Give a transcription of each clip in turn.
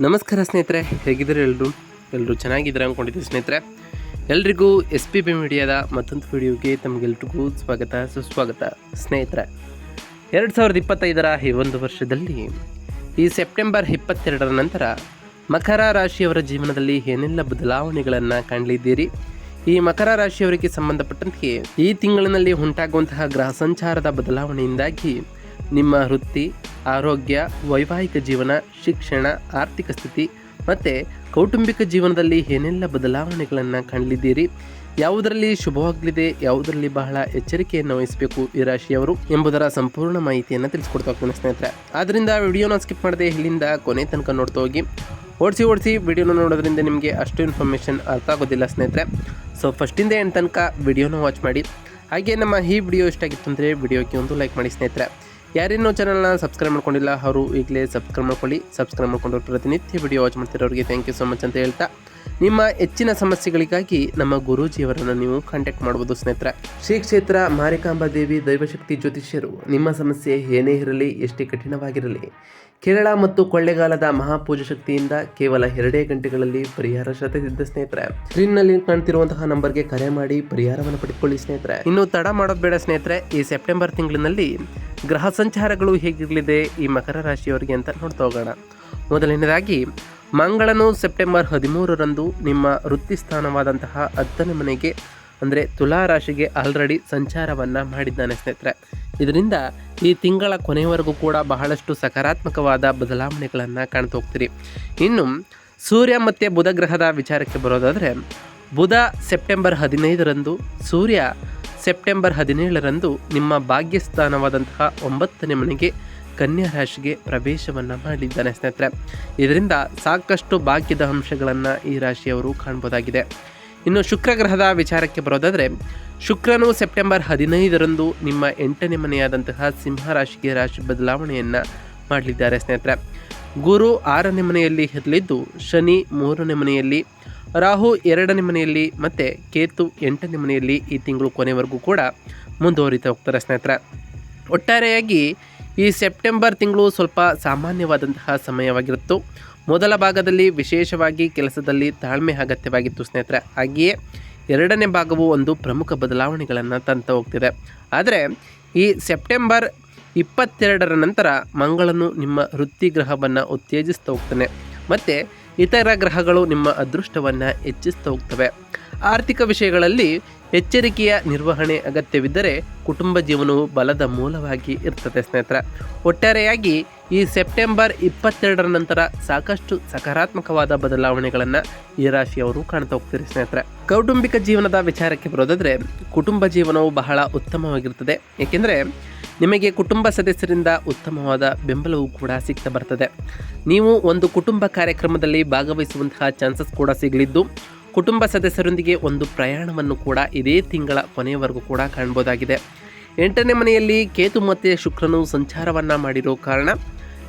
ನಮಸ್ಕಾರ ಸ್ನೇಹಿತರೆ, ಹೇಗಿದ್ದಾರೆ ಎಲ್ಲರೂ ಎಲ್ಲರೂ ಚೆನ್ನಾಗಿದ್ದಾರೆ ಅಂದ್ಕೊಂಡಿದ್ದೀವಿ ಸ್ನೇಹಿತರೆ? ಎಲ್ರಿಗೂ ಎಸ್ ಪಿ ಬಿ ಮೀಡಿಯಾದ ಮತ್ತೊಂದು ವಿಡಿಯೋಗೆ ತಮಗೆಲ್ರಿಗೂ ಸ್ವಾಗತ, ಸುಸ್ವಾಗತ. ಸ್ನೇಹಿತರೆ, ಎರಡು ಸಾವಿರದ ಇಪ್ಪತ್ತೈದರ ಈ ಒಂದು ವರ್ಷದಲ್ಲಿ ಈ ಸೆಪ್ಟೆಂಬರ್ ಇಪ್ಪತ್ತೆರಡರ ನಂತರ ಮಕರ ರಾಶಿಯವರ ಜೀವನದಲ್ಲಿ ಏನೆಲ್ಲ ಬದಲಾವಣೆಗಳನ್ನು ಕಾಣಲಿದ್ದೀರಿ? ಈ ಮಕರ ರಾಶಿಯವರಿಗೆ ಸಂಬಂಧಪಟ್ಟಂತೆ ಈ ತಿಂಗಳಿನಲ್ಲಿ ಉಂಟಾಗುವಂತಹ ಗ್ರಹ ಸಂಚಾರದ ಬದಲಾವಣೆಯಿಂದಾಗಿ ನಿಮ್ಮ ವೃತ್ತಿ ಆರೋಗ್ಯ, ವೈವಾಹಿಕ ಜೀವನ, ಶಿಕ್ಷಣ, ಆರ್ಥಿಕ ಸ್ಥಿತಿ ಮತ್ತು ಕೌಟುಂಬಿಕ ಜೀವನದಲ್ಲಿ ಏನೆಲ್ಲ ಬದಲಾವಣೆಗಳನ್ನು ಕಾಣಲಿದ್ದೀರಿ ಯಾವುದರಲ್ಲಿ ಶುಭವಾಗಲಿದೆ, ಯಾವುದರಲ್ಲಿ ಬಹಳ ಎಚ್ಚರಿಕೆಯನ್ನು ವಹಿಸಬೇಕು ಈ ರಾಶಿಯವರು ಎಂಬುದರ ಸಂಪೂರ್ಣ ಮಾಹಿತಿಯನ್ನು ತಿಳಿಸ್ಕೊಡ್ತಾ ಹೋಗ್ತೀನಿ ಸ್ನೇಹಿತರೆ. ಆದ್ದರಿಂದ ವಿಡಿಯೋನ ಸ್ಕಿಪ್ ಮಾಡದೆ ಇಲ್ಲಿಂದ ಕೊನೆ ತನಕ ನೋಡ್ತಾ ಹೋಗಿ. ಓಡಿಸಿ ಓಡಿಸಿ ವಿಡಿಯೋನ ನೋಡೋದ್ರಿಂದ ನಿಮಗೆ ಅಷ್ಟು ಇನ್ಫಾರ್ಮೇಷನ್ ಅರ್ಥ ಆಗೋದಿಲ್ಲ ಸ್ನೇಹಿತರೆ. ಸೊ ಫಸ್ಟಿಂದ ಏನು ತನಕ ವಿಡಿಯೋನ ವಾಚ್ ಮಾಡಿ. ಹಾಗೆ ನಮ್ಮ ಈ ವಿಡಿಯೋ ಇಷ್ಟ ಆಗಿತ್ತು ಅಂದರೆ ವಿಡಿಯೋಕ್ಕೆ ಒಂದು ಲೈಕ್ ಮಾಡಿ ಸ್ನೇಹಿತರೆ. ಯಾರೇನೋ ಚಾನಲ್ನ ಸಬ್ಸ್ಕ್ರೈಬ್ ಮಾಡ್ಕೊಂಡಿಲ್ಲ, ಅವರು ಈಗಲೇ ಸಬ್ಸ್ಕ್ರೈಬ್ ಮಾಡ್ಕೊಳ್ಳಿ. ಸಬ್ಸ್ಕ್ರೈಬ್ ಮಾಡ್ಕೊಂಡು ಪ್ರತಿನಿತ್ಯ ವಿಡಿಯೋ ವಾಚ್ ಮಾಡ್ತಿರೋರಿಗೆ ಥ್ಯಾಂಕ್ ಯು ಸೊ ಮಚ್ ಅಂತ ಹೇಳ್ತಾ, ನಿಮ್ಮ ಹೆಚ್ಚಿನ ಸಮಸ್ಯೆಗಳಿಗಾಗಿ ನಮ್ಮ ಗುರೂಜಿಯವರನ್ನು ನೀವು ಕಾಂಟ್ಯಾಕ್ಟ್ ಮಾಡ್ಬೋದು ಸ್ನೇಹಿತರೆ. ಶ್ರೀ ಕ್ಷೇತ್ರ ಮಾರಿಕಾಂಬಾ ದೇವಿ ದೈವಶಕ್ತಿ ಜ್ಯೋತಿಷ್ಯರು, ನಿಮ್ಮ ಸಮಸ್ಯೆ ಏನೇ ಇರಲಿ, ಎಷ್ಟೇ ಕಠಿಣವಾಗಿರಲಿ, ಕೇರಳ ಮತ್ತು ಕೊಳ್ಳೆಗಾಲದ ಮಹಾಪೂಜಾ ಶಕ್ತಿಯಿಂದ ಕೇವಲ ಎರಡೇ ಗಂಟೆಗಳಲ್ಲಿ ಪರಿಹಾರ ಶತಸಿದ್ಧ ಸ್ನೇಹಿತರೆ. ಸ್ಕ್ರೀನ್ನಲ್ಲಿ ಕಾಣ್ತಿರುವಂತಹ ನಂಬರ್ಗೆ ಕರೆ ಮಾಡಿ ಪರಿಹಾರವನ್ನು ಪಡೆದುಕೊಳ್ಳಿ ಸ್ನೇಹಿತರೆ. ಇನ್ನು ತಡ ಮಾಡೋದು ಬೇಡ ಸ್ನೇಹಿತರೆ, ಈ ಸೆಪ್ಟೆಂಬರ್ ತಿಂಗಳಿನಲ್ಲಿ ಗ್ರಹ ಸಂಚಾರಗಳು ಹೇಗಿರಲಿದೆ ಈ ಮಕರ ರಾಶಿಯವರಿಗೆ ಅಂತ ನೋಡ್ತಾ ಹೋಗೋಣ. ಮೊದಲನೇದಾಗಿ, ಮಂಗಳನು ಸೆಪ್ಟೆಂಬರ್ ಹದಿಮೂರರಂದು ನಿಮ್ಮ ವೃತ್ತಿ ಸ್ಥಾನವಾದಂತಹ ಹತ್ತನೇ ಮನೆಗೆ, ಅಂದರೆ ತುಲಾ ರಾಶಿಗೆ ಆಲ್ರೆಡಿ ಸಂಚಾರವನ್ನು ಮಾಡಿದ್ದಾನೆ ಸ್ನೇಹಿತರೆ. ಇದರಿಂದ ಈ ತಿಂಗಳ ಕೊನೆಯವರೆಗೂ ಕೂಡ ಬಹಳಷ್ಟು ಸಕಾರಾತ್ಮಕವಾದ ಬದಲಾವಣೆಗಳನ್ನು ಕಾಣ್ತಾ ಹೋಗ್ತೀರಿ. ಇನ್ನು, ಸೂರ್ಯ ಮತ್ತು ಬುಧ ಗ್ರಹದ ವಿಚಾರಕ್ಕೆ ಬರೋದಾದರೆ, ಬುಧ ಸೆಪ್ಟೆಂಬರ್ ಹದಿನೈದರಂದು ಸೂರ್ಯ ಸೆಪ್ಟೆಂಬರ್ ಹದಿನೇಳರಂದು ನಿಮ್ಮ ಭಾಗ್ಯಸ್ಥಾನವಾದಂತಹ ಒಂಬತ್ತನೇ ಮನೆಗೆ ಕನ್ಯಾ ರಾಶಿಗೆ ಪ್ರವೇಶವನ್ನು ಮಾಡಿದ್ದಾನೆ ಸ್ನೇಹಿತರೆ. ಇದರಿಂದ ಸಾಕಷ್ಟು ಭಾಗ್ಯದ ಅಂಶಗಳನ್ನು ಈ ರಾಶಿಯವರು ಕಾಣ್ಬೋದಾಗಿದೆ. ಇನ್ನು ಶುಕ್ರ ಗ್ರಹದ ವಿಚಾರಕ್ಕೆ ಬರೋದಾದರೆ, ಶುಕ್ರನು ಸೆಪ್ಟೆಂಬರ್ ಹದಿನೈದರಂದು ನಿಮ್ಮ ಎಂಟನೇ ಮನೆಯಾದಂತಹ ಸಿಂಹ ರಾಶಿಗೆ ರಾಶಿ ಬದಲಾವಣೆಯನ್ನು ಮಾಡಲಿದ್ದಾರೆ ಸ್ನೇಹಿತರೆ. ಗುರು ಆರನೇ ಮನೆಯಲ್ಲಿ ಇರಲಿದ್ದು ಶನಿ ಮೂರನೇ ಮನೆಯಲ್ಲಿ ರಾಹು ಎರಡನೇ ಮನೆಯಲ್ಲಿ ಮತ್ತು ಕೇತು ಎಂಟನೇ ಮನೆಯಲ್ಲಿ ಈ ತಿಂಗಳು ಕೊನೆವರೆಗೂ ಕೂಡ ಮುಂದುವರಿತಾ ಹೋಗ್ತಾರೆ ಸ್ನೇಹಿತರ. ಒಟ್ಟಾರೆಯಾಗಿ ಈ ಸೆಪ್ಟೆಂಬರ್ ತಿಂಗಳು ಸ್ವಲ್ಪ ಸಾಮಾನ್ಯವಾದಂತಹ ಸಮಯವಾಗಿರುತ್ತು ಮೊದಲ ಭಾಗದಲ್ಲಿ ವಿಶೇಷವಾಗಿ ಕೆಲಸದಲ್ಲಿ ತಾಳ್ಮೆ ಅಗತ್ಯವಾಗಿತ್ತು ಸ್ನೇಹಿತರೆ. ಹಾಗೆಯೇ ಎರಡನೇ ಭಾಗವು ಒಂದು ಪ್ರಮುಖ ಬದಲಾವಣೆಗಳನ್ನು ತಂತ ಹೋಗ್ತಿದೆ. ಆದರೆ ಈ ಸೆಪ್ಟೆಂಬರ್ ಇಪ್ಪತ್ತೆರಡರ ನಂತರ ಮಂಗಳನು ನಿಮ್ಮ ವೃತ್ತಿ ಗ್ರಹವನ್ನು ಉತ್ತೇಜಿಸ್ತಾ ಹೋಗ್ತಾನೆ. ಮತ್ತು ಇತರ ಗ್ರಹಗಳು ನಿಮ್ಮ ಅದೃಷ್ಟವನ್ನು ಹೆಚ್ಚಿಸ್ತಾ ಹೋಗ್ತವೆ. ಆರ್ಥಿಕ ವಿಷಯಗಳಲ್ಲಿ ಎಚ್ಚರಿಕೆಯ ನಿರ್ವಹಣೆ ಅಗತ್ಯವಿದ್ದರೆ ಕುಟುಂಬ ಜೀವನವು ಬಲದ ಮೂಲವಾಗಿ ಇರ್ತದೆ ಸ್ನೇಹಿತರ. ಒಟ್ಟಾರೆಯಾಗಿ ಈ ಸೆಪ್ಟೆಂಬರ್ ಇಪ್ಪತ್ತೆರಡರ ನಂತರ ಸಾಕಷ್ಟು ಸಕಾರಾತ್ಮಕವಾದ ಬದಲಾವಣೆಗಳನ್ನು ಈ ರಾಶಿಯವರು ಕಾಣ್ತಾ ಹೋಗ್ತೀರಿ ಸ್ನೇಹಿತರೆ. ಕೌಟುಂಬಿಕ ಜೀವನದ ವಿಚಾರಕ್ಕೆ ಬರೋದಾದರೆ ಕುಟುಂಬ ಜೀವನವು ಬಹಳ ಉತ್ತಮವಾಗಿರ್ತದೆ ಏಕೆಂದರೆ ನಿಮಗೆ ಕುಟುಂಬ ಸದಸ್ಯರಿಂದ ಉತ್ತಮವಾದ ಬೆಂಬಲವೂ ಕೂಡ ಸಿಗ್ತಾ ಬರ್ತದೆ. ನೀವು ಒಂದು ಕುಟುಂಬ ಕಾರ್ಯಕ್ರಮದಲ್ಲಿ ಭಾಗವಹಿಸುವಂತಹ ಚಾನ್ಸಸ್ ಕೂಡ ಸಿಗಲಿದ್ದು ಕುಟುಂಬ ಸದಸ್ಯರೊಂದಿಗೆ ಒಂದು ಪ್ರಯಾಣವನ್ನು ಕೂಡ ಇದೇ ತಿಂಗಳ ಕೊನೆಯವರೆಗೂ ಕೂಡ ಕಾಣ್ಬೋದಾಗಿದೆ. ಎಂಟನೇ ಮನೆಯಲ್ಲಿ ಕೇತು ಮತ್ತು ಶುಕ್ರನು ಸಂಚಾರವನ್ನು ಮಾಡಿರೋ ಕಾರಣ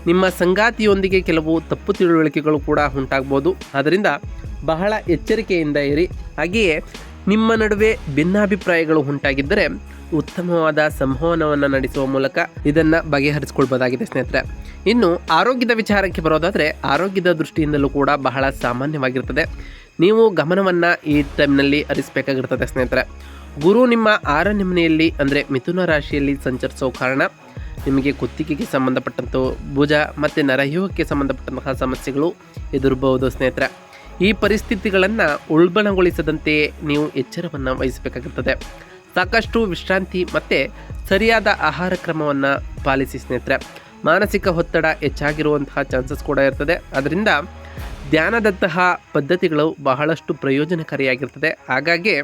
ನಿಮ್ಮ ಸಂಗಾತಿಯೊಂದಿಗೆ ಕೆಲವು ತಪ್ಪು ತಿಳುವಳಿಕೆಗಳು ಕೂಡ ಉಂಟಾಗ್ಬೋದು. ಆದ್ದರಿಂದ ಬಹಳ ಎಚ್ಚರಿಕೆಯಿಂದ ಇರಿ. ಹಾಗೆಯೇ ನಿಮ್ಮ ನಡುವೆ ಭಿನ್ನಾಭಿಪ್ರಾಯಗಳು ಉಂಟಾಗಿದ್ದರೆ ಉತ್ತಮವಾದ ಸಂವಹನವನ್ನು ನಡೆಸುವ ಮೂಲಕ ಇದನ್ನು ಬಗೆಹರಿಸ್ಕೊಳ್ಬೋದಾಗಿದೆ ಸ್ನೇಹಿತರೆ. ಇನ್ನು ಆರೋಗ್ಯದ ವಿಚಾರಕ್ಕೆ ಬರೋದಾದರೆ ಆರೋಗ್ಯದ ದೃಷ್ಟಿಯಿಂದಲೂ ಕೂಡ ಬಹಳ ಸಾಮಾನ್ಯವಾಗಿರ್ತದೆ. ನೀವು ಗಮನವನ್ನು ಈ ಟೈಮ್ನಲ್ಲಿ ಹರಿಸಬೇಕಾಗಿರ್ತದೆ, ಸ್ನೇಹಿತರೆ. ಗುರು ನಿಮ್ಮ ಆರನೇ ಮನೆಯಲ್ಲಿ, ಅಂದರೆ ಮಿಥುನ ರಾಶಿಯಲ್ಲಿ ಸಂಚರಿಸೋ ಕಾರಣ ನಿಮಗೆ ಕುತ್ತಿಗೆಗೆ ಸಂಬಂಧಪಟ್ಟಂಥ ಭುಜ ಮತ್ತು ನರವ್ಯೂಹಕ್ಕೆ ಸಂಬಂಧಪಟ್ಟಂತಹ ಸಮಸ್ಯೆಗಳು ಎದುರಬಹುದು, ಸ್ನೇಹಿತರೆ. ಈ ಪರಿಸ್ಥಿತಿಗಳನ್ನು ಉಲ್ಬಣಗೊಳಿಸದಂತೆ ನೀವು ಎಚ್ಚರವನ್ನು ವಹಿಸಬೇಕಾಗುತ್ತದೆ ಸಾಕಷ್ಟು ವಿಶ್ರಾಂತಿ ಮತ್ತು ಸರಿಯಾದ ಆಹಾರ ಕ್ರಮವನ್ನು ಪಾಲಿಸಿ, ಸ್ನೇಹಿತರೆ. ಮಾನಸಿಕ ಒತ್ತಡ ಹೆಚ್ಚಾಗಿರುವಂತಹ ಚಾನ್ಸಸ್ ಕೂಡ ಇರ್ತದೆ. ಅದರಿಂದ ಧ್ಯಾನದಂತಹ ಪದ್ಧತಿಗಳು ಬಹಳಷ್ಟು ಪ್ರಯೋಜನಕಾರಿಯಾಗಿರ್ತದೆ. ಹಾಗಾಗಿ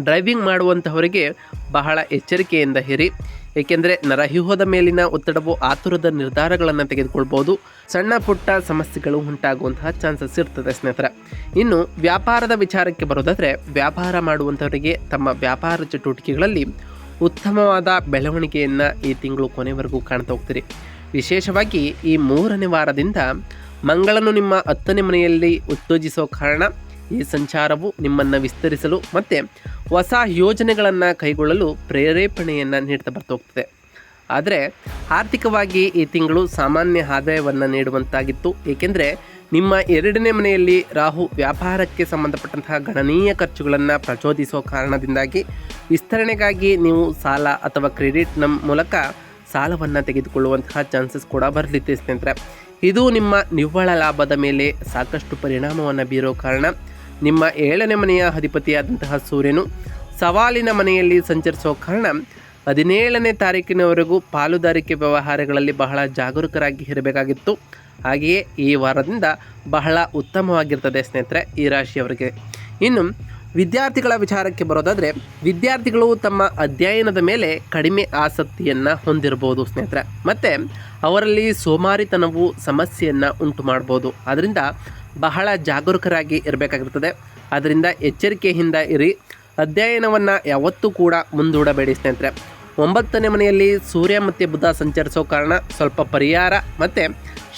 ಡ್ರೈವಿಂಗ್ ಮಾಡುವಂಥವರಿಗೆ ಬಹಳ ಎಚ್ಚರಿಕೆಯಿಂದ ಹೇರಿ ಏಕೆಂದರೆ ನರಹ್ಯೂಹದ ಮೇಲಿನ ಒತ್ತಡವು ಆತುರದ ನಿರ್ಧಾರಗಳನ್ನು ತೆಗೆದುಕೊಳ್ಬೋದು ಸಣ್ಣ ಪುಟ್ಟ ಸಮಸ್ಯೆಗಳು ಉಂಟಾಗುವಂತಹ ಚಾನ್ಸಸ್ ಇರ್ತದೆ ಸ್ನೇಹಿತರೆ. ಇನ್ನು ವ್ಯಾಪಾರದ ವಿಚಾರಕ್ಕೆ ಬರೋದಾದರೆ ವ್ಯಾಪಾರ ಮಾಡುವಂಥವರಿಗೆ ತಮ್ಮ ವ್ಯಾಪಾರ ಚಟುವಟಿಕೆಗಳಲ್ಲಿ ಉತ್ತಮವಾದ ಬೆಳವಣಿಗೆಯನ್ನು ಈ ತಿಂಗಳು ಕೊನೆವರೆಗೂ ಕಾಣ್ತಾ ಹೋಗ್ತೀರಿ. ವಿಶೇಷವಾಗಿ ಈ ಮೂರನೇ ವಾರದಿಂದ ಮಂಗಳನು ನಿಮ್ಮ ಹತ್ತನೇ ಮನೆಯಲ್ಲಿ ಉತ್ತೇಜಿಸೋ ಕಾರಣ ಈ ಸಂಚಾರವು ನಿಮ್ಮನ್ನು ವಿಸ್ತರಿಸಲು ಮತ್ತು ಹೊಸ ಯೋಜನೆಗಳನ್ನು ಕೈಗೊಳ್ಳಲು ಪ್ರೇರೇಪಣೆಯನ್ನು ನೀಡ್ತಾ ಬರ್ತೋಗ್ತದೆ ಆದರೆ ಆರ್ಥಿಕವಾಗಿ ಈ ತಿಂಗಳು ಸಾಮಾನ್ಯ ಆದಾಯವನ್ನು ನೀಡುವಂತಾಗಿತ್ತು. ಏಕೆಂದರೆ ನಿಮ್ಮ ಎರಡನೇ ಮನೆಯಲ್ಲಿ ರಾಹು ವ್ಯಾಪಾರಕ್ಕೆ ಸಂಬಂಧಪಟ್ಟಂತಹ ಗಣನೀಯ ಖರ್ಚುಗಳನ್ನು ಪ್ರಚೋದಿಸೋ ಕಾರಣದಿಂದಾಗಿ ವಿಸ್ತರಣೆಗಾಗಿ ನೀವು ಸಾಲ ಅಥವಾ ಕ್ರೆಡಿಟ್ನ ಮೂಲಕ ಸಾಲವನ್ನು ತೆಗೆದುಕೊಳ್ಳುವಂತಹ ಚಾನ್ಸಸ್ ಕೂಡ ಬರಲಿದೆ ಸ್ನೇಹಿತರೆ. ಇದು ನಿಮ್ಮ ನಿವ್ವಳ ಲಾಭದ ಮೇಲೆ ಸಾಕಷ್ಟು ಪರಿಣಾಮವನ್ನು ಬೀರೋ ಕಾರಣ ನಿಮ್ಮ ಏಳನೇ ಮನೆಯ ಅಧಿಪತಿಯಾದಂತಹ ಸೂರ್ಯನು ಸವಾಲಿನ ಮನೆಯಲ್ಲಿ ಸಂಚರಿಸೋ ಕಾರಣ ಹದಿನೇಳನೇ ತಾರೀಕಿನವರೆಗೂ ಪಾಲುದಾರಿಕೆ ವ್ಯವಹಾರಗಳಲ್ಲಿ ಬಹಳ ಜಾಗರೂಕರಾಗಿ ಇರಬೇಕಾಗಿತ್ತು. ಹಾಗೆಯೇ ಈ ವಾರದಿಂದ ಬಹಳ ಉತ್ತಮವಾಗಿರ್ತದೆ ಸ್ನೇಹಿತರೆ ಈ ರಾಶಿಯವರಿಗೆ. ಇನ್ನು ವಿದ್ಯಾರ್ಥಿಗಳ ವಿಚಾರಕ್ಕೆ ಬರೋದಾದರೆ, ವಿದ್ಯಾರ್ಥಿಗಳು ತಮ್ಮ ಅಧ್ಯಯನದ ಮೇಲೆ ಕಡಿಮೆ ಆಸಕ್ತಿಯನ್ನು ಹೊಂದಿರಬಹುದು ಸ್ನೇಹಿತರೆ. ಮತ್ತು ಅವರಲ್ಲಿ ಸೋಮಾರಿತನವು ಸಮಸ್ಯೆಯನ್ನು ಉಂಟು ಮಾಡ್ಬೋದು. ಅದರಿಂದ ಬಹಳ ಜಾಗರೂಕರಾಗಿ ಇರಬೇಕಾಗಿರ್ತದೆ. ಅದರಿಂದ ಎಚ್ಚರಿಕೆಯಿಂದ ಇರಿ. ಅಧ್ಯಯನವನ್ನು ಯಾವತ್ತೂ ಕೂಡ ಮುಂದೂಡಬೇಡಿ ಸ್ನೇಹಿತರೆ. ಒಂಬತ್ತನೇ ಮನೆಯಲ್ಲಿ ಸೂರ್ಯ ಮತ್ತು ಬುಧ ಸಂಚರಿಸೋ ಕಾರಣ ಸ್ವಲ್ಪ ಪರಿಹಾರ. ಮತ್ತು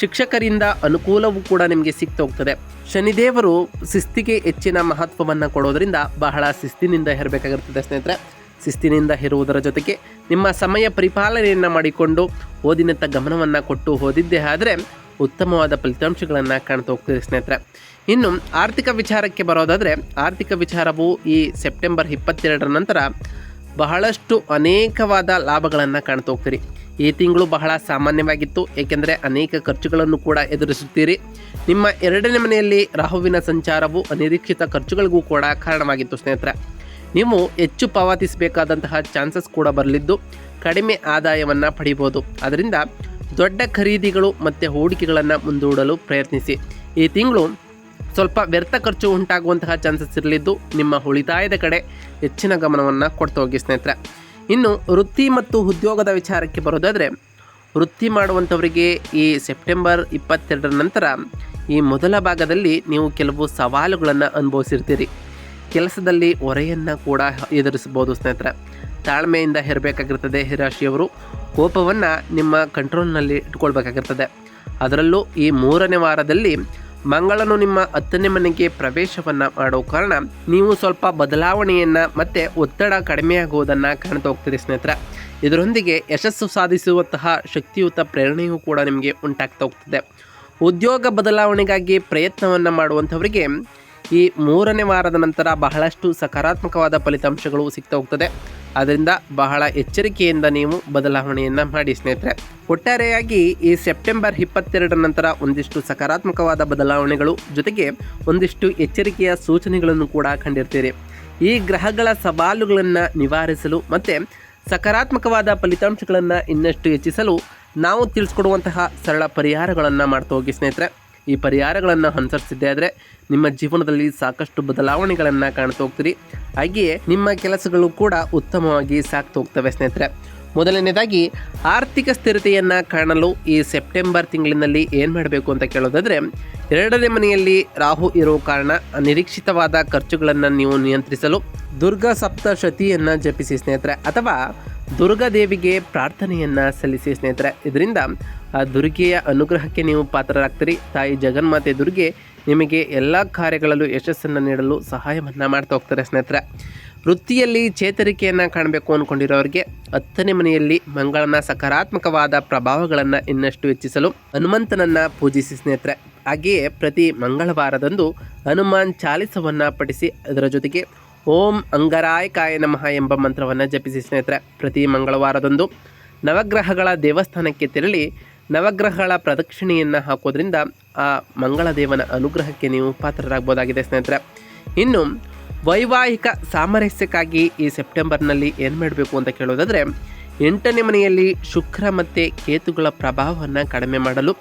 ಶಿಕ್ಷಕರಿಂದ ಅನುಕೂಲವೂ ಕೂಡ ನಿಮಗೆ ಸಿಗ್ತಾ ಹೋಗ್ತದೆ ಶನಿದೇವರು ಶಿಸ್ತಿಗೆ ಹೆಚ್ಚಿನ ಮಹತ್ವವನ್ನು ಕೊಡೋದರಿಂದ ಬಹಳ ಶಿಸ್ತಿನಿಂದ ಇರಬೇಕಾಗಿರ್ತದೆ ಸ್ನೇಹಿತರೆ. ಶಿಸ್ತಿನಿಂದ ಹೇರುವುದರ ಜೊತೆಗೆ ನಿಮ್ಮ ಸಮಯ ಪರಿಪಾಲನೆಯನ್ನು ಮಾಡಿಕೊಂಡು ಓದಿನತ್ತ ಗಮನವನ್ನು ಕೊಟ್ಟು ಓದಿದ್ದೇ ಆದರೆ ಉತ್ತಮವಾದ ಫಲಿತಾಂಶಗಳನ್ನು ಕಾಣ್ತಾ ಹೋಗ್ತದೆ ಸ್ನೇಹಿತರೆ. ಇನ್ನು ಆರ್ಥಿಕ ವಿಚಾರಕ್ಕೆ ಬರೋದಾದರೆ ಆರ್ಥಿಕ ವಿಚಾರವು ಈ ಸೆಪ್ಟೆಂಬರ್ ಇಪ್ಪತ್ತೆರಡರ ನಂತರ ಬಹಳಷ್ಟು ಅನೇಕವಾದ ಲಾಭಗಳನ್ನು ಕಾಣ್ತಾ ಹೋಗ್ತೀರಿ ಈ ತಿಂಗಳು ಬಹಳ ಸಾಮಾನ್ಯವಾಗಿತ್ತು, ಏಕೆಂದರೆ ಅನೇಕ ಖರ್ಚುಗಳನ್ನು ಕೂಡ ಎದುರಿಸುತ್ತೀರಿ. ನಿಮ್ಮ ಎರಡನೇ ಮನೆಯಲ್ಲಿ ರಾಹುವಿನ ಸಂಚಾರವು ಅನಿರೀಕ್ಷಿತ ಖರ್ಚುಗಳಿಗೂ ಕೂಡ ಕಾರಣವಾಗಿತ್ತು, ಸ್ನೇಹಿತರೆ. ನೀವು ಹೆಚ್ಚು ಪಾವತಿಸಬೇಕಾದಂತಹ ಚಾನ್ಸಸ್ ಕೂಡ ಬರಲಿದ್ದು, ಕಡಿಮೆ ಆದಾಯವನ್ನು ಪಡಿಬೋದು. ಅದರಿಂದ ದೊಡ್ಡ ಖರೀದಿಗಳು ಮತ್ತು ಹೂಡಿಕೆಗಳನ್ನು ಮುಂದೂಡಲು ಪ್ರಯತ್ನಿಸಿ. ಈ ತಿಂಗಳು ಸ್ವಲ್ಪ ವ್ಯರ್ಥ ಖರ್ಚು ಉಂಟಾಗುವಂತಹ ಚಾನ್ಸಸ್ ಇರಲಿದ್ದು, ನಿಮ್ಮ ಉಳಿತಾಯದ ಕಡೆ ಹೆಚ್ಚಿನ ಗಮನವನ್ನು ಕೊಡ್ತಾ ಹೋಗಿ ಸ್ನೇಹಿತರೆ. ಇನ್ನು ವೃತ್ತಿ ಮತ್ತು ಉದ್ಯೋಗದ ವಿಚಾರಕ್ಕೆ ಬರೋದಾದರೆ, ವೃತ್ತಿ ಮಾಡುವಂಥವರಿಗೆ ಈ ಸೆಪ್ಟೆಂಬರ್ ಇಪ್ಪತ್ತೆರಡರ ನಂತರ ಈ ಮೊದಲ ಭಾಗದಲ್ಲಿ ನೀವು ಕೆಲವು ಸವಾಲುಗಳನ್ನು ಅನುಭವಿಸಿರ್ತೀರಿ. ಕೆಲಸದಲ್ಲಿ ಹೊರೆಯನ್ನು ಕೂಡ ಎದುರಿಸ್ಬೋದು ಸ್ನೇಹಿತರೆ. ತಾಳ್ಮೆಯಿಂದ ಇರಬೇಕಾಗಿರ್ತದೆ ಹಿರಾಶಿಯವರು ರಾಶಿಯವರು ಕೋಪವನ್ನು ನಿಮ್ಮ ಕಂಟ್ರೋಲ್ನಲ್ಲಿ ಇಟ್ಕೊಳ್ಬೇಕಾಗಿರ್ತದೆ. ಅದರಲ್ಲೂ ಈ ಮೂರನೇ ವಾರದಲ್ಲಿ ಮಂಗಳನು ನಿಮ್ಮ ಹತ್ತನೇ ಮನೆಗೆ ಪ್ರವೇಶವನ್ನು ಮಾಡೋ ಕಾರಣ ನೀವು ಸ್ವಲ್ಪ ಬದಲಾವಣೆಯನ್ನು ಮತ್ತು ಒತ್ತಡ ಕಡಿಮೆಯಾಗುವುದನ್ನು ಕಾಣ್ತಾ ಹೋಗ್ತೀರಿ ಸ್ನೇಹಿತರ. ಇದರೊಂದಿಗೆ ಯಶಸ್ಸು ಸಾಧಿಸುವಂತಹ ಶಕ್ತಿಯುತ ಪ್ರೇರಣೆಯೂ ಕೂಡ ನಿಮಗೆ ಉಂಟಾಗ್ತಾ ಹೋಗ್ತದೆ. ಉದ್ಯೋಗ ಬದಲಾವಣೆಗಾಗಿ ಪ್ರಯತ್ನವನ್ನು ಮಾಡುವಂಥವರಿಗೆ ಈ ಮೂರನೇ ವಾರದ ನಂತರ ಬಹಳಷ್ಟು ಸಕಾರಾತ್ಮಕವಾದ ಫಲಿತಾಂಶಗಳು ಸಿಗ್ತಾ ಹೋಗ್ತದೆ ಅದರಿಂದ ಬಹಳ ಎಚ್ಚರಿಕೆಯಿಂದ ನೀವು ಬದಲಾವಣೆಯನ್ನು ಮಾಡಿ ಸ್ನೇಹಿತರೆ. ಒಟ್ಟಾರೆಯಾಗಿ ಈ ಸೆಪ್ಟೆಂಬರ್ ಇಪ್ಪತ್ತೆರಡರ ನಂತರ ಒಂದಿಷ್ಟು ಸಕಾರಾತ್ಮಕವಾದ ಬದಲಾವಣೆಗಳು ಜೊತೆಗೆ ಒಂದಿಷ್ಟು ಎಚ್ಚರಿಕೆಯ ಸೂಚನೆಗಳನ್ನು ಕೂಡ ಕಂಡಿರ್ತೀರಿ. ಈ ಗ್ರಹಗಳ ಸವಾಲುಗಳನ್ನು ನಿವಾರಿಸಲು ಮತ್ತು ಸಕಾರಾತ್ಮಕವಾದ ಫಲಿತಾಂಶಗಳನ್ನು ಇನ್ನಷ್ಟು ಹೆಚ್ಚಿಸಲು ನಾವು ತಿಳಿಸ್ಕೊಡುವಂತಹ ಸರಳ ಪರಿಹಾರಗಳನ್ನು ಮಾಡ್ತಾ ಹೋಗಿ ಸ್ನೇಹಿತರೆ. ಈ ಪರಿಹಾರಗಳನ್ನು ಅನುಸರಿಸಿದ್ದೆ ಆದರೆ ನಿಮ್ಮ ಜೀವನದಲ್ಲಿ ಸಾಕಷ್ಟು ಬದಲಾವಣೆಗಳನ್ನು ಕಾಣ್ತಾ ಹೋಗ್ತೀರಿ. ಹಾಗೆಯೇ ನಿಮ್ಮ ಕೆಲಸಗಳು ಕೂಡ ಉತ್ತಮವಾಗಿ ಸಾಕ್ತಾ ಹೋಗ್ತವೆ ಸ್ನೇಹಿತರೆ. ಮೊದಲನೇದಾಗಿ ಆರ್ಥಿಕ ಸ್ಥಿರತೆಯನ್ನು ಕಾಣಲು ಈ ಸೆಪ್ಟೆಂಬರ್ ತಿಂಗಳಿನಲ್ಲಿ ಏನು ಮಾಡಬೇಕು ಅಂತ ಕೇಳೋದಾದರೆ, ಎರಡನೇ ಮನೆಯಲ್ಲಿ ರಾಹು ಇರೋ ಕಾರಣ ಅನಿರೀಕ್ಷಿತವಾದ ಖರ್ಚುಗಳನ್ನು ನೀವು ನಿಯಂತ್ರಿಸಲು ದುರ್ಗಾ ಸಪ್ತಶತಿಯನ್ನು ಜಪಿಸಿ ಸ್ನೇಹಿತರೆ. ಅಥವಾ ದುರ್ಗಾದೇವಿಗೆ ಪ್ರಾರ್ಥನೆಯನ್ನು ಸಲ್ಲಿಸಿ ಸ್ನೇಹಿತರೆ, ಇದರಿಂದ ಆ ದುರ್ಗೆಯ ಅನುಗ್ರಹಕ್ಕೆ ನೀವು ಪಾತ್ರರಾಗ್ತೀರಿ. ತಾಯಿ ಜಗನ್ಮಾತೆ ದುರ್ಗೆ ನಿಮಗೆ ಎಲ್ಲ ಕಾರ್ಯಗಳಲ್ಲೂ ಯಶಸ್ಸನ್ನು ನೀಡಲು ಸಹಾಯವನ್ನು ಮಾಡ್ತಾ ಹೋಗ್ತಾರೆ ಸ್ನೇಹಿತರೆ. ವೃತ್ತಿಯಲ್ಲಿ ಚೇತರಿಕೆಯನ್ನು ಕಾಣಬೇಕು ಅಂದ್ಕೊಂಡಿರೋರಿಗೆ ಹತ್ತನೇ ಮನೆಯಲ್ಲಿ ಮಂಗಳನ ಸಕಾರಾತ್ಮಕವಾದ ಪ್ರಭಾವಗಳನ್ನು ಇನ್ನಷ್ಟು ಹೆಚ್ಚಿಸಲು ಹನುಮಂತನನ್ನು ಪೂಜಿಸಿ ಸ್ನೇಹಿತರೆ. ಹಾಗೆಯೇ ಪ್ರತಿ ಮಂಗಳವಾರದಂದು ಹನುಮಾನ್ ಚಾಲಿಸವನ್ನು ಪಠಿಸಿ ಅದರ ಜೊತೆಗೆ ಓಂ ಅಂಗರಾಯ ಕಾಯ ನಮಃ ಎಂಬ ಮಂತ್ರವನ್ನು ಜಪಿಸಿ ಸ್ನೇಹಿತರೆ, ಪ್ರತಿ ಮಂಗಳವಾರದಂದು ನವಗ್ರಹಗಳ ದೇವಸ್ಥಾನಕ್ಕೆ ತೆರಳಿ ನವಗ್ರಹಗಳ ಪ್ರದಕ್ಷಿಣೆಯನ್ನು ಹಾಕೋದ್ರಿಂದ ಆ ಮಂಗಳದೇವನ ಅನುಗ್ರಹಕ್ಕೆ ನೀವು ಪಾತ್ರರಾಗ್ಬೋದಾಗಿದೆ ಸ್ನೇಹಿತರೆ. ಇನ್ನು ವೈವಾಹಿಕ ಸಾಮರಸ್ಯಕ್ಕಾಗಿ ಈ ಸೆಪ್ಟೆಂಬರ್ನಲ್ಲಿ ಏನು ಮಾಡಬೇಕು ಅಂತ ಕೇಳೋದಾದರೆ, ಎಂಟನೇ ಮನೆಯಲ್ಲಿ ಶುಕ್ರ ಮತ್ತು ಕೇತುಗಳ ಪ್ರಭಾವವನ್ನು ಕಡಿಮೆ ಮಾಡಲು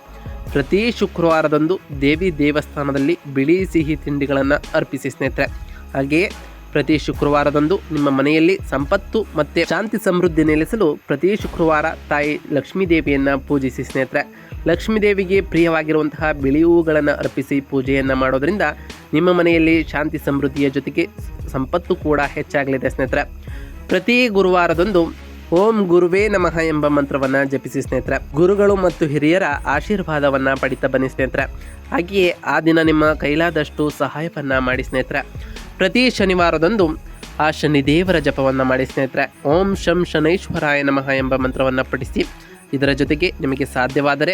ಪ್ರತಿ ಶುಕ್ರವಾರದಂದು ದೇವಿ ದೇವಸ್ಥಾನದಲ್ಲಿ ಬಿಳಿ ಸಿಹಿ ತಿಂಡಿಗಳನ್ನು ಅರ್ಪಿಸಿ ಸ್ನೇಹಿತರೆ. ಹಾಗೆಯೇ ಪ್ರತಿ ಶುಕ್ರವಾರದಂದು ನಿಮ್ಮ ಮನೆಯಲ್ಲಿ ಸಂಪತ್ತು ಮತ್ತು ಶಾಂತಿ ಸಮೃದ್ಧಿ ನೆಲೆಸಲು ಪ್ರತಿ ಶುಕ್ರವಾರ ತಾಯಿ ಲಕ್ಷ್ಮೀ ದೇವಿಯನ್ನು ಪೂಜಿಸಿ ಸ್ನೇಹಿತರೆ. ಲಕ್ಷ್ಮೀ ದೇವಿಗೆ ಪ್ರಿಯವಾಗಿರುವಂತಹ ಬಿಳಿ ಹೂಗಳನ್ನು ಅರ್ಪಿಸಿ ಪೂಜೆಯನ್ನು ಮಾಡೋದರಿಂದ ನಿಮ್ಮ ಮನೆಯಲ್ಲಿ ಶಾಂತಿ ಸಮೃದ್ಧಿಯ ಜೊತೆಗೆ ಸಂಪತ್ತು ಕೂಡ ಹೆಚ್ಚಾಗಲಿದೆ ಸ್ನೇಹಿತರೆ. ಪ್ರತಿ ಗುರುವಾರದಂದು ಓಂ ಗುರುವೇ ನಮಃ ಎಂಬ ಮಂತ್ರವನ್ನು ಜಪಿಸಿ ಸ್ನೇಹಿತರೆ. ಗುರುಗಳು ಮತ್ತು ಹಿರಿಯರ ಆಶೀರ್ವಾದವನ್ನು ಪಡಿತಾ ಬನ್ನಿ ಸ್ನೇಹಿತರೆ. ಹಾಗೆಯೇ ಆ ದಿನ ನಿಮ್ಮ ಕೈಲಾದಷ್ಟು ಸಹಾಯವನ್ನು ಮಾಡಿ ಸ್ನೇಹಿತರೆ. ಪ್ರತಿ ಶನಿವಾರದಂದು ಆ ಶನಿದೇವರ ಜಪವನ್ನು ಮಾಡಿ ಸ್ನೇಹಿತರೆ. ಓಂ ಶಂ ಶನೈಶ್ವರಾಯ ನಮಃ ಎಂಬ ಮಂತ್ರವನ್ನು ಪಠಿಸಿ, ಇದರ ಜೊತೆಗೆ ನಿಮಗೆ ಸಾಧ್ಯವಾದರೆ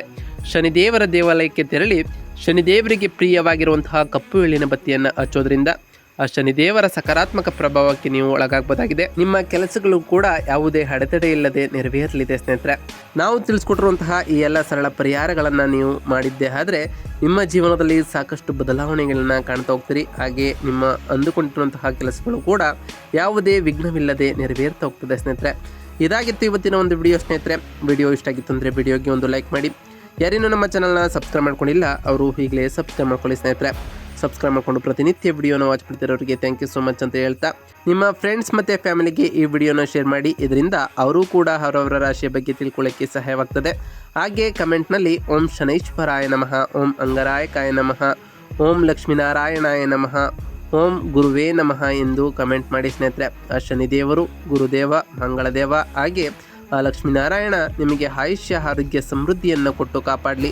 ಶನಿದೇವರ ದೇವಾಲಯಕ್ಕೆ ತೆರಳಿ ಶನಿದೇವರಿಗೆ ಪ್ರಿಯವಾಗಿರುವಂತಹ ಕಪ್ಪು ಎಳ್ಳಿನ ಬತ್ತಿಯನ್ನು ಹಚ್ಚೋದ್ರಿಂದ ಆ ಶನಿದೇವರ ಸಕಾರಾತ್ಮಕ ಪ್ರಭಾವಕ್ಕೆ ನೀವು ಒಳಗಾಗಬಹುದಾಗಿದೆ ನಿಮ್ಮ ಕೆಲಸಗಳು ಕೂಡ ಯಾವುದೇ ಅಡೆತಡೆ ಇಲ್ಲದೆ ನೆರವೇರಲಿದೆ ಸ್ನೇಹಿತರೆ. ನಾವು ತಿಳಿಸ್ಕೊಟ್ಟಿರುವಂತಹ ಈ ಎಲ್ಲ ಸರಳ ಪರಿಹಾರಗಳನ್ನು ನೀವು ಮಾಡಿದ್ದೆ ಆದರೆ, ನಿಮ್ಮ ಜೀವನದಲ್ಲಿ ಸಾಕಷ್ಟು ಬದಲಾವಣೆಗಳನ್ನ ಕಾಣ್ತಾ ಹೋಗ್ತೀರಿ. ಹಾಗೆ ನಿಮ್ಮ ಅಂದುಕೊಂಡಿರುವಂತಹ ಕೆಲಸಗಳು ಕೂಡ ಯಾವುದೇ ವಿಘ್ನವಿಲ್ಲದೆ ನೆರವೇರ್ತಾ ಹೋಗ್ತದೆ ಸ್ನೇಹಿತರೆ. ಇದಾಗಿತ್ತು ಇವತ್ತಿನ ಒಂದು ವಿಡಿಯೋ ಸ್ನೇಹಿತರೆ. ವಿಡಿಯೋ ಇಷ್ಟ ಆಗಿತ್ತು ಅಂದರೆ ವಿಡಿಯೋಗೆ ಒಂದು ಲೈಕ್ ಮಾಡಿ. ಯಾರೇನೂ ನಮ್ಮ ಚಾನಲ್ನ ಸಬ್ಸ್ಕ್ರೈಬ್ ಮಾಡ್ಕೊಂಡಿಲ್ಲ, ಅವರು ಈಗಲೇ ಸಬ್ಸ್ಕ್ರೈಬ್ ಮಾಡ್ಕೊಳ್ಳಿ ಸ್ನೇಹಿತರೆ. ಸಬ್ಸ್ಕ್ರೈಬ್ ಮಾಡಿಕೊಂಡು ಪ್ರತಿನಿತ್ಯ ವಿಡಿಯೋನ ವಾಚ್ ಮಾಡ್ತಿರೋರಿಗೆ ಥ್ಯಾಂಕ್ ಯು ಸೊ ಮಚ್ ಅಂತ ಹೇಳ್ತಾ, ನಿಮ್ಮ ಫ್ರೆಂಡ್ಸ್ ಮತ್ತು ಫ್ಯಾಮಿಲಿಗೆ ಈ ವಿಡಿಯೋನ ಶೇರ್ ಮಾಡಿ, ಇದರಿಂದ ಅವರೂ ಕೂಡ ಅವರವರ ರಾಶಿಯ ಬಗ್ಗೆ ತಿಳ್ಕೊಳ್ಳೋಕ್ಕೆ ಸಹಾಯವಾಗ್ತದೆ. ಹಾಗೆ ಕಮೆಂಟ್ನಲ್ಲಿ ಓಂ ಶನೈಶ್ವರಾಯ ನಮಃ, ಓಂ ಅಂಗರಾಯಕಾಯ ನಮಃ, ಓಂ ಲಕ್ಷ್ಮೀನಾರಾಯಣಾಯ ನಮಃ, ಓಂ ಗುರುವೇ ನಮಃ ಎಂದು ಕಮೆಂಟ್ ಮಾಡಿ ಸ್ನೇಹಿತರೆ. ಆ ಶನಿದೇವರು, ಗುರುದೇವ, ಮಂಗಳದೇವ, ಹಾಗೆ ಲಕ್ಷ್ಮೀನಾರಾಯಣ ನಿಮಗೆ ಆಯುಷ್ಯ, ಆರೋಗ್ಯ, ಸಮೃದ್ಧಿಯನ್ನು ಕೊಟ್ಟು ಕಾಪಾಡಲಿ.